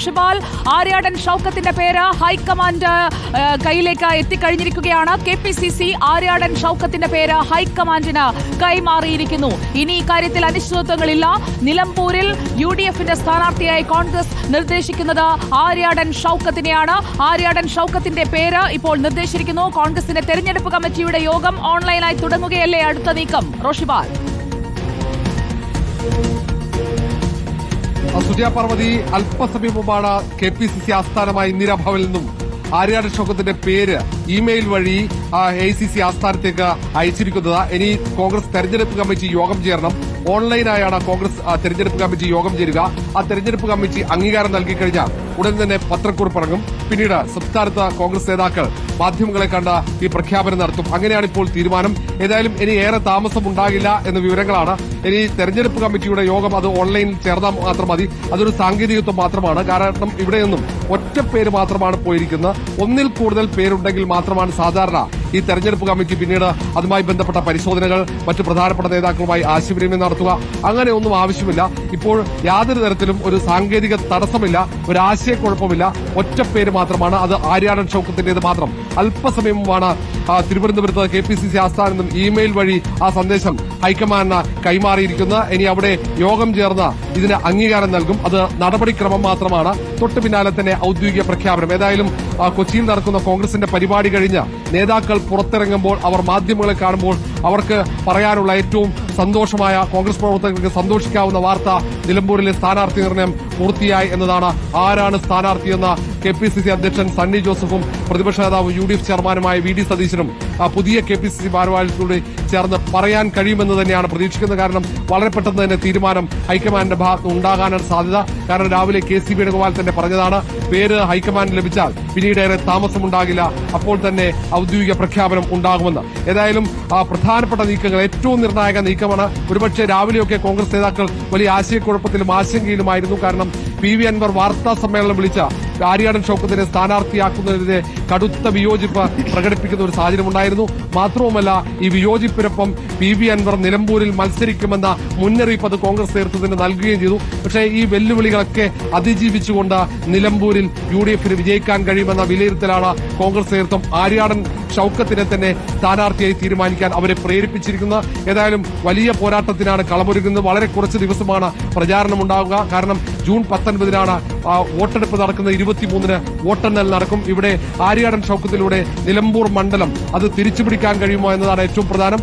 റോഷിപാൽ ആര്യാടൻ ഷൌക്കത്തിന്റെ പേര് ഹൈക്കമാൻഡ് കയ്യിലേക്ക് എത്തിക്കഴിഞ്ഞിരിക്കുകയാണ്. K P C C Aryadan ഷൌക്കത്തിന്റെ പേര് ഹൈക്കമാൻഡിന് കൈമാറിയിരിക്കുന്നു. ഇനി ഇക്കാര്യത്തിൽ അനിശ്ചിതത്വങ്ങളില്ല. നിലമ്പൂരിൽ യു ഡി എഫിന്റെ സ്ഥാനാർത്ഥിയായി കോൺഗ്രസ് നിർദ്ദേശിക്കുന്നത് ആര്യാടൻ ഷൗക്കത്തിനെയാണ്. ആര്യാടൻ ഷൗക്കത്തിന്റെ പേര് ഇപ്പോൾ നിർദ്ദേശിച്ചിരിക്കുന്നു. കോൺഗ്രസിന്റെ തെരഞ്ഞെടുപ്പ് കമ്മിറ്റിയുടെ യോഗം ഓൺലൈനായി തുടങ്ങുകയല്ലേ അടുത്ത നീക്കം. റോഷിപാൽ സുജയ പാർവതി അല്പസമയം കെ പി സി സി ആസ്ഥാനമായ ഇന്ദിരാഭവനിൽ നിന്നും ആര്യാട് ഷോക്കത്തിന്റെ പേര് ഇമെയിൽ വഴി എ സി സി ആസ്ഥാനത്തേക്ക് അയച്ചിരിക്കുന്നത്. ഇനി കോൺഗ്രസ് തെരഞ്ഞെടുപ്പ് കമ്മിറ്റി യോഗം ചേരണം. ഓൺലൈനായാണ് കോൺഗ്രസ് തെരഞ്ഞെടുപ്പ് കമ്മിറ്റി യോഗം ചേരുക. ആ തെരഞ്ഞെടുപ്പ് കമ്മിറ്റി അംഗീകാരം നൽകി കഴിഞ്ഞാൽ ഉടൻ തന്നെ പത്രക്കുറിപ്പ് ഇറങ്ങും. പിന്നീട് സംസ്ഥാനത്ത് കോൺഗ്രസ് നേതാക്കൾ മാധ്യമങ്ങളെ കണ്ട് ഈ പ്രഖ്യാപനം നടത്തും. അങ്ങനെയാണ് ഇപ്പോൾ തീരുമാനം. ഏതായാലും ഇനി ഏറെ താമസം ഉണ്ടാകില്ല എന്ന വിവരങ്ങളാണ് ഇനി തെരഞ്ഞെടുപ്പ് കമ്മിറ്റിയുടെ യോഗം അത് ഓൺലൈനിൽ ചേർന്നാൽ മാത്രം മതി. അതൊരു സാങ്കേതികത്വം മാത്രമാണ്. കാരണം ഇവിടെ നിന്നും ഒറ്റ പേര് മാത്രമാണ് പോയിരിക്കുന്നത് ഒന്നിൽ കൂടുതൽ പേരുണ്ടെങ്കിൽ മാത്രമാണ് സാധാരണ ഈ തെരഞ്ഞെടുപ്പ് കമ്മിറ്റി പിന്നീട് അതുമായി ബന്ധപ്പെട്ട പരിശോധനകൾ മറ്റ് പ്രധാനപ്പെട്ട നേതാക്കളുമായി ആശയവിനിമയം നടത്തുക. അങ്ങനെ ഒന്നും ആവശ്യമില്ല. ഇപ്പോൾ യാതൊരു തരത്തിലും ഒരു സാങ്കേതിക തടസ്സമില്ല. ഒരു ആശയക്കുഴപ്പമില്ല. ഒറ്റ പേര് മാത്രമാണ്. അത് ആര്യാടൻ ഷൌക്കത്തിന്റേത് മാത്രം. അല്പസമയം തിരുവനന്തപുരത്ത് കെ പി സി സി ആസ്ഥാനത്തും ഇമെയിൽ വഴി ആ സന്ദേശം ഹൈക്കമാൻഡിന് കൈമാറിയിരിക്കുന്നത് ഇനി അവിടെ യോഗം ചേർന്ന ഇതിന് അംഗീകാരം നൽകും. അത് നടപടിക്രമം മാത്രമാണ്. തൊട്ടു പിന്നാലെ തന്നെ ഔദ്യോഗിക പ്രഖ്യാപനം. ഏതായാലും കൊച്ചിയിൽ നടക്കുന്ന കോൺഗ്രസിന്റെ പരിപാടി കഴിഞ്ഞ് നേതാക്കൾ പുറത്തിറങ്ങുമ്പോൾ അവർ മാധ്യമങ്ങളെ കാണുമ്പോൾ അവർക്ക് പറയാനുള്ള ഏറ്റവും സന്തോഷമായ കോൺഗ്രസ് പ്രവർത്തകർക്ക് സന്തോഷിക്കാവുന്ന വാർത്ത നിലമ്പൂരിലെ സ്ഥാനാർത്ഥി നിർണയം പൂർത്തിയായി എന്നതാണ് ആരാണ് സ്ഥാനാർത്ഥിയെന്ന കെ പി സി സി അധ്യക്ഷൻ സണ്ണി ജോസഫും പ്രതിപക്ഷ നേതാവ് യു ഡി എഫ് ചെയർമാനുമായ വി ഡി സതീശനും പുതിയ കെ പി സി സി ഭാരവാഹികളോട് ചേർന്ന് പറയാൻ കഴിയുമെന്ന് തന്നെയാണ് പ്രതീക്ഷിക്കുന്നത്. കാരണം വളരെ പെട്ടെന്ന് തന്നെ തീരുമാനം ഹൈക്കമാൻഡിന്റെ ഭാഗത്ത് ഉണ്ടാകാനാണ് സാധ്യത. കാരണം രാവിലെ കെ സി വേണുഗോപാൽ തന്നെ പറഞ്ഞതാണ് പേര് ഹൈക്കമാൻഡ് ലഭിച്ചാൽ പിന്നീട് ഏറെ താമസമുണ്ടാകില്ല. അപ്പോൾ തന്നെ ഔദ്യോഗിക പ്രഖ്യാപനം ഉണ്ടാകുമെന്ന്. ഏതായാലും പ്രധാനപ്പെട്ട നീക്കങ്ങൾ ഏറ്റവും നിർണായക നീക്കമാണ്. ഒരുപക്ഷെ രാവിലെയൊക്കെ കോൺഗ്രസ് നേതാക്കൾ വലിയ ആശയക്കുഴപ്പത്തിലും ആശങ്കയിലുമായിരുന്നു. കാരണം പി വി അൻവർ വാർത്താ സമ്മേളനം വിളിച്ച ആര്യാടൻ ഷൌക്കത്തിനെ സ്ഥാനാർത്ഥിയാക്കുന്നതിനെതിരെ കടുത്ത വിയോജിപ്പ് പ്രകടിപ്പിക്കുന്ന ഒരു സാഹചര്യം ഉണ്ടായിരുന്നു. മാത്രവുമല്ല ഈ വിയോജിപ്പിനൊപ്പം പി വി അൻവർ നിലമ്പൂരിൽ മത്സരിക്കുമെന്ന മുന്നറിയിപ്പ് അത് കോൺഗ്രസ് നേതൃത്വത്തിന് നൽകുകയും ചെയ്തു. പക്ഷേ ഈ വെല്ലുവിളികളൊക്കെ അതിജീവിച്ചുകൊണ്ട് നിലമ്പൂരിൽ യു ഡി എഫിന് വിജയിക്കാൻ കഴിയുമെന്ന വിലയിരുത്തലാണ് കോൺഗ്രസ് നേതൃത്വം ആര്യാടൻ ഷൌക്കത്തിനെ തന്നെ സ്ഥാനാർത്ഥിയായി തീരുമാനിക്കാൻ അവരെ പ്രേരിപ്പിച്ചിരിക്കുന്നത്. ഏതായാലും വലിയ പോരാട്ടത്തിനാണ് കളമൊരുങ്ങുന്നത്. വളരെ കുറച്ച് ദിവസമാണ് പ്രചാരണം ഉണ്ടാവുക കാരണം ജൂൺ പത്തൊൻപതിനാണ് വോട്ടെടുപ്പ് നടക്കുന്നത്. ഇരുപത്തിമൂന്നിന് വോട്ടെണ്ണൽ നടക്കും. ഇവിടെ ആര്യാടൻ ഷൌക്കത്തിലൂടെ നിലമ്പൂർ മണ്ഡലം അത് തിരിച്ചുപിടിക്കാൻ കഴിയുമോ എന്നതാണ് ഏറ്റവും പ്രധാനം.